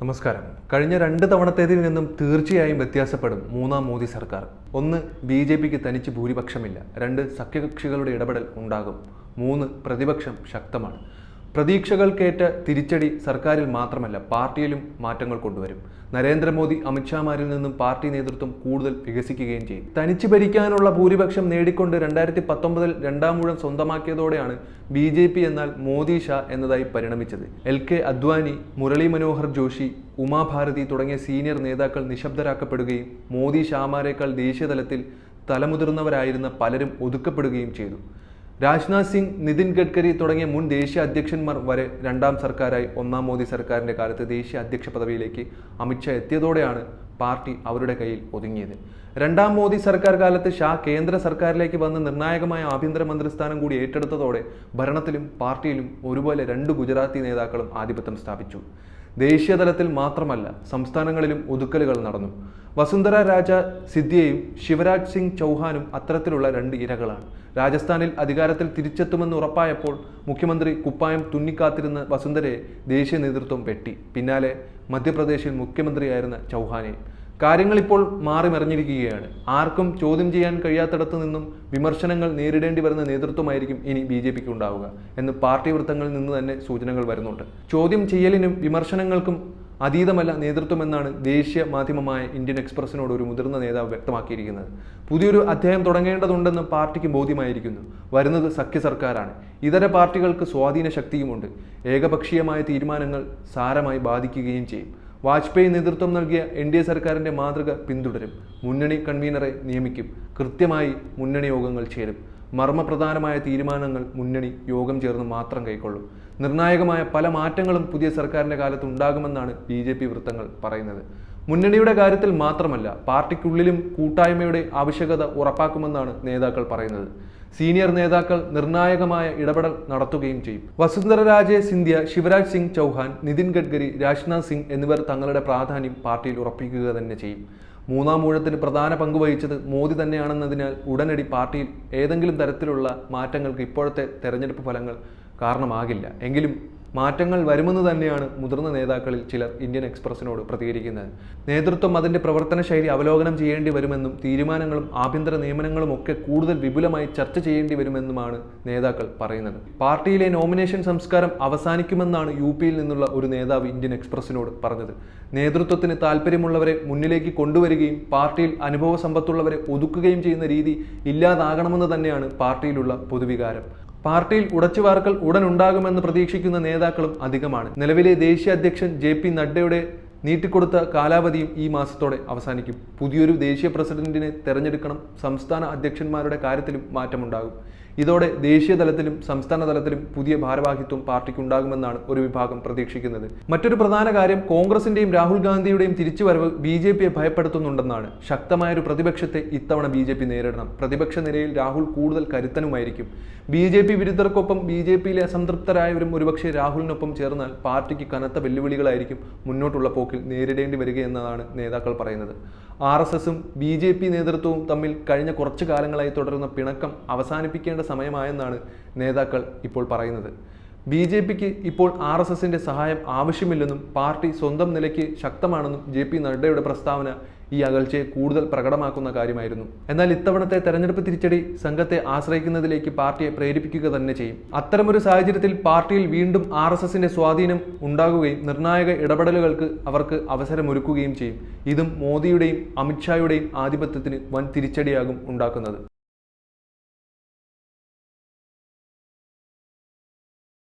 നമസ്കാരം. കഴിഞ്ഞ രണ്ട് തവണത്തേതിൽ നിന്നും തീർച്ചയായും വ്യത്യാസപ്പെടും മൂന്നാം മോദി സർക്കാർ. ഒന്ന് ബി ജെ പിക്ക് തനിച്ച് ഭൂരിപക്ഷമില്ല. രണ്ട് സഖ്യകക്ഷികളുടെ ഇടപെടൽ ഉണ്ടാകും. മൂന്ന് പ്രതിപക്ഷം ശക്തമാണ്. പ്രതീക്ഷകൾക്കേറ്റ തിരിച്ചടി സർക്കാരിൽ മാത്രമല്ല പാർട്ടിയിലും മാറ്റങ്ങൾ കൊണ്ടുവരും. നരേന്ദ്രമോദി അമിത്ഷാമാരിൽ നിന്നും പാർട്ടി നേതൃത്വം കൂടുതൽ വികസിക്കുകയും ചെയ്യും. തനിച്ച് ഭരിക്കാനുള്ള ഭൂരിപക്ഷം നേടിക്കൊണ്ട് രണ്ടായിരത്തി പത്തൊമ്പതിൽ രണ്ടാം മുഴം സ്വന്തമാക്കിയതോടെയാണ് ബി ജെ പി എന്നാൽ മോദി ഷാ എന്നതായി പരിണമിച്ചത്. എൽ കെ അദ്വാനി മുരളി മനോഹർ ജോഷി ഉമാഭാരതി തുടങ്ങിയ സീനിയർ നേതാക്കൾ നിശബ്ദരാക്കപ്പെടുകയും മോദി ഷാമാരേക്കാൾ ദേശീയതലത്തിൽ തലമുതിർന്നവരായിരുന്ന പലരും ഒതുക്കപ്പെടുകയും ചെയ്തു. രാജ്നാഥ് സിംഗ് നിതിൻ ഗഡ്കരി തുടങ്ങിയ മുൻ ദേശീയ അധ്യക്ഷന്മാർ വരെ രണ്ടാം സർക്കാരായി ഒന്നാം മോദി സർക്കാരിന്റെ കാലത്ത് ദേശീയ അധ്യക്ഷ പദവിയിലേക്ക് അമിത്ഷാ എത്തിയതോടെയാണ് പാർട്ടി അവരുടെ കയ്യിൽ ഒതുങ്ങിയത്. രണ്ടാം മോദി സർക്കാർ കാലത്ത് ഷാ കേന്ദ്ര സർക്കാരിലേക്ക് വന്ന് നിർണായകമായ ആഭ്യന്തര മന്ത്രിസ്ഥാനം കൂടി ഏറ്റെടുത്തതോടെ ഭരണത്തിലും പാർട്ടിയിലും ഒരുപോലെ രണ്ട് ഗുജറാത്തി നേതാക്കളും ആധിപത്യം സ്ഥാപിച്ചു. ദേശീയതലത്തിൽ മാത്രമല്ല സംസ്ഥാനങ്ങളിലും ഒതുക്കലുകൾ നടന്നു. വസുന്ധര രാജ സിദ്ധ്യയും ശിവരാജ് സിംഗ് ചൗഹാനും അത്തരത്തിലുള്ള രണ്ട് ഇരകളാണ്. രാജസ്ഥാനിൽ അധികാരത്തിൽ തിരിച്ചെത്തുമെന്ന് ഉറപ്പായപ്പോൾ മുഖ്യമന്ത്രി കുപ്പായം തുന്നിക്കാത്തിരുന്ന വസുന്ധരയെ ദേശീയ നേതൃത്വം വെട്ടി. പിന്നാലെ മധ്യപ്രദേശിൽ മുഖ്യമന്ത്രിയായിരുന്ന ചൗഹാനെ. കാര്യങ്ങൾ ഇപ്പോൾ മാറി മറിഞ്ഞിരിക്കുകയാണ്. ആർക്കും ചോദ്യം ചെയ്യാൻ കഴിയാത്തിടത്തു നിന്നും വിമർശനങ്ങൾ നേരിടേണ്ടി വരുന്ന നേതൃത്വമായിരിക്കും ഇനി ബി ജെ പിക്ക് ഉണ്ടാവുക എന്ന് പാർട്ടി വൃത്തങ്ങളിൽ നിന്ന് തന്നെ സൂചനകൾ വരുന്നുണ്ട്. ചോദ്യം ചെയ്യലിനും വിമർശനങ്ങൾക്കും അതീതമല്ല നേതൃത്വമെന്നാണ് ദേശീയ മാധ്യമമായ ഇന്ത്യൻ എക്സ്പ്രസിനോട് ഒരു മുതിർന്ന നേതാവ് വ്യക്തമാക്കിയിരിക്കുന്നത്. പുതിയൊരു അധ്യായം തുടങ്ങേണ്ടതുണ്ടെന്ന് പാർട്ടിക്ക് ബോധ്യമായിരിക്കുന്നു. വരുന്നത് സഖ്യ സർക്കാരാണ്. ഇതര പാർട്ടികൾക്ക് സ്വാധീന ശക്തിയുമുണ്ട്. ഏകപക്ഷീയമായ തീരുമാനങ്ങൾ സാരമായി ബാധിക്കുകയും ചെയ്യും. വാജ്പേയി നേതൃത്വം നൽകിയ എൻ ഡി എ സർക്കാരിന്റെ മാതൃക പിന്തുടരും. മുന്നണി കൺവീനറെ നിയമിക്കും. കൃത്യമായി മുന്നണി യോഗങ്ങൾ ചേരും. മർമ്മപ്രധാനമായ തീരുമാനങ്ങൾ മുന്നണി യോഗം ചേർന്ന് മാത്രം കൈക്കൊള്ളും. നിർണായകമായ പല മാറ്റങ്ങളും പുതിയ സർക്കാരിന്റെ കാലത്ത് ഉണ്ടാകുമെന്നാണ് ബി വൃത്തങ്ങൾ പറയുന്നത്. മുന്നണിയുടെ കാര്യത്തിൽ മാത്രമല്ല പാർട്ടിക്കുള്ളിലും കൂട്ടായ്മയുടെ ആവശ്യകത ഉറപ്പാക്കുമെന്നാണ് നേതാക്കൾ പറയുന്നത്. സീനിയർ നേതാക്കൾ നിർണായകമായ ഇടപെടൽ നടത്തുകയും ചെയ്യും. വസുന്ധര രാജെ സിന്ധ്യ ശിവരാജ് സിംഗ് ചൗഹാൻ നിതിൻ ഗഡ്കരി രാജ്നാഥ് സിംഗ് എന്നിവർ തങ്ങളുടെ പ്രാധാന്യം പാർട്ടിയിൽ ഉറപ്പിക്കുക തന്നെ ചെയ്യും. മൂന്നാം ഊഴത്തിന് പ്രധാന പങ്ക് വഹിച്ചത് മോദി തന്നെയാണെന്നതിനാൽ ഉടനടി പാർട്ടിയിൽ ഏതെങ്കിലും തരത്തിലുള്ള മാറ്റങ്ങൾക്ക് ഇപ്പോഴത്തെ തെരഞ്ഞെടുപ്പ് ഫലങ്ങൾ കാരണമാകില്ല. എങ്കിലും മാറ്റങ്ങൾ വരുമെന്ന് തന്നെയാണ് മുതിർന്ന നേതാക്കളിൽ ചിലർ ഇന്ത്യൻ എക്സ്പ്രസിനോട് പ്രതികരിക്കുന്നത്. നേതൃത്വം അതിന്റെ പ്രവർത്തന ശൈലി അവലോകനം ചെയ്യേണ്ടി വരുമെന്നും തീരുമാനങ്ങളും ആഭ്യന്തര നിയമനങ്ങളും ഒക്കെ കൂടുതൽ വിപുലമായി ചർച്ച ചെയ്യേണ്ടി വരുമെന്നുമാണ് നേതാക്കൾ പറയുന്നത്. പാർട്ടിയിലെ നോമിനേഷൻ സംസ്കാരം അവസാനിക്കുമെന്നാണ് യു പിയിൽ നിന്നുള്ള ഒരു നേതാവ് ഇന്ത്യൻ എക്സ്പ്രസിനോട് പറഞ്ഞത്. നേതൃത്വത്തിന് താല്പര്യമുള്ളവരെ മുന്നിലേക്ക് കൊണ്ടുവരികയും പാർട്ടിയിൽ അനുഭവ സമ്പത്തുള്ളവരെ ഒതുക്കുകയും ചെയ്യുന്ന രീതി ഇല്ലാതാകണമെന്ന് തന്നെയാണ് പാർട്ടിയിലുള്ള പൊതുവികാരം. പാർട്ടിയിൽ ഉടച്ചുവാർക്കൽ ഉടൻ ഉണ്ടാകുമെന്ന് പ്രതീക്ഷിക്കുന്ന നേതാക്കളും അധികമാണ്. നിലവിലെ ദേശീയ അധ്യക്ഷൻ ജെ പി നഡ്ഡയുടെ നീട്ടിക്കൊടുത്ത കാലാവധിയും ഈ മാസത്തോടെ അവസാനിക്കും. പുതിയൊരു ദേശീയ പ്രസിഡന്റിനെ തെരഞ്ഞെടുക്കണം സംസ്ഥാന അധ്യക്ഷന്മാരുടെ കാര്യത്തിലും മാറ്റമുണ്ടാകും. ഇതോടെ ദേശീയ തലത്തിലും സംസ്ഥാന തലത്തിലും പുതിയ ഭാരവാഹിത്വം പാർട്ടിക്കുണ്ടാകുമെന്നാണ് ഒരു വിഭാഗം പ്രതീക്ഷിക്കുന്നത്. മറ്റൊരു പ്രധാന കാര്യം കോൺഗ്രസിന്റെയും രാഹുൽ ഗാന്ധിയുടെയും തിരിച്ചുവരവ് ബി ജെ പിയെ ഭയപ്പെടുത്തുന്നുണ്ടെന്നാണ്. ശക്തമായൊരു പ്രതിപക്ഷത്തെ ഇത്തവണ ബി ജെ പി നേരിടണം. പ്രതിപക്ഷ നിരയിൽ രാഹുൽ കൂടുതൽ കരുത്തനുമായിരിക്കും. ബി ജെ പി വിരുദ്ധർക്കൊപ്പം ബി ജെ പിയിലെ അസംതൃപ്തരായവരും ഒരുപക്ഷെ രാഹുലിനൊപ്പം ചേർന്നാൽ പാർട്ടിക്ക് കനത്ത വെല്ലുവിളികളായിരിക്കും മുന്നോട്ടുള്ള പോക്കിൽ നേരിടേണ്ടി വരികയെന്നതാണ് നേതാക്കൾ പറയുന്നത്. ആർ എസ് എസും ബി ജെ പി നേതൃത്വവും തമ്മിൽ കഴിഞ്ഞ കുറച്ചു കാലങ്ങളായി തുടരുന്ന പിണക്കം അവസാനിപ്പിക്കേണ്ട സമയമായെന്നാണ് നേതാക്കൾ ഇപ്പോൾ പറയുന്നത്. ബി ജെ പിക്ക് ഇപ്പോൾ ആർ എസ് എസിന്റെ സഹായം ആവശ്യമില്ലെന്നും പാർട്ടി സ്വന്തം നിലയ്ക്ക് ശക്തമാണെന്നും ജെ പി നഡ്ഡയുടെ പ്രസ്താവന ഈ അകൽച്ചയെ കൂടുതൽ പ്രകടമാക്കുന്ന കാര്യമായിരുന്നു. എന്നാൽ ഇത്തവണത്തെ തെരഞ്ഞെടുപ്പ് തിരിച്ചടി സംഘത്തെ ആശ്രയിക്കുന്നതിലേക്ക് പാർട്ടിയെ പ്രേരിപ്പിക്കുക തന്നെ ചെയ്യും. അത്തരമൊരു സാഹചര്യത്തിൽ പാർട്ടിയിൽ വീണ്ടും ആർ എസ് എസിന്റെ സ്വാധീനം ഉണ്ടാകുകയും നിർണായക ഇടപെടലുകൾക്ക് അവർക്ക് അവസരമൊരുക്കുകയും ചെയ്യും. ഇതും മോദിയുടെയും അമിത്ഷായുടെയും ആധിപത്യത്തിന് വൻ തിരിച്ചടിയാകും ഉണ്ടാക്കുന്നത്.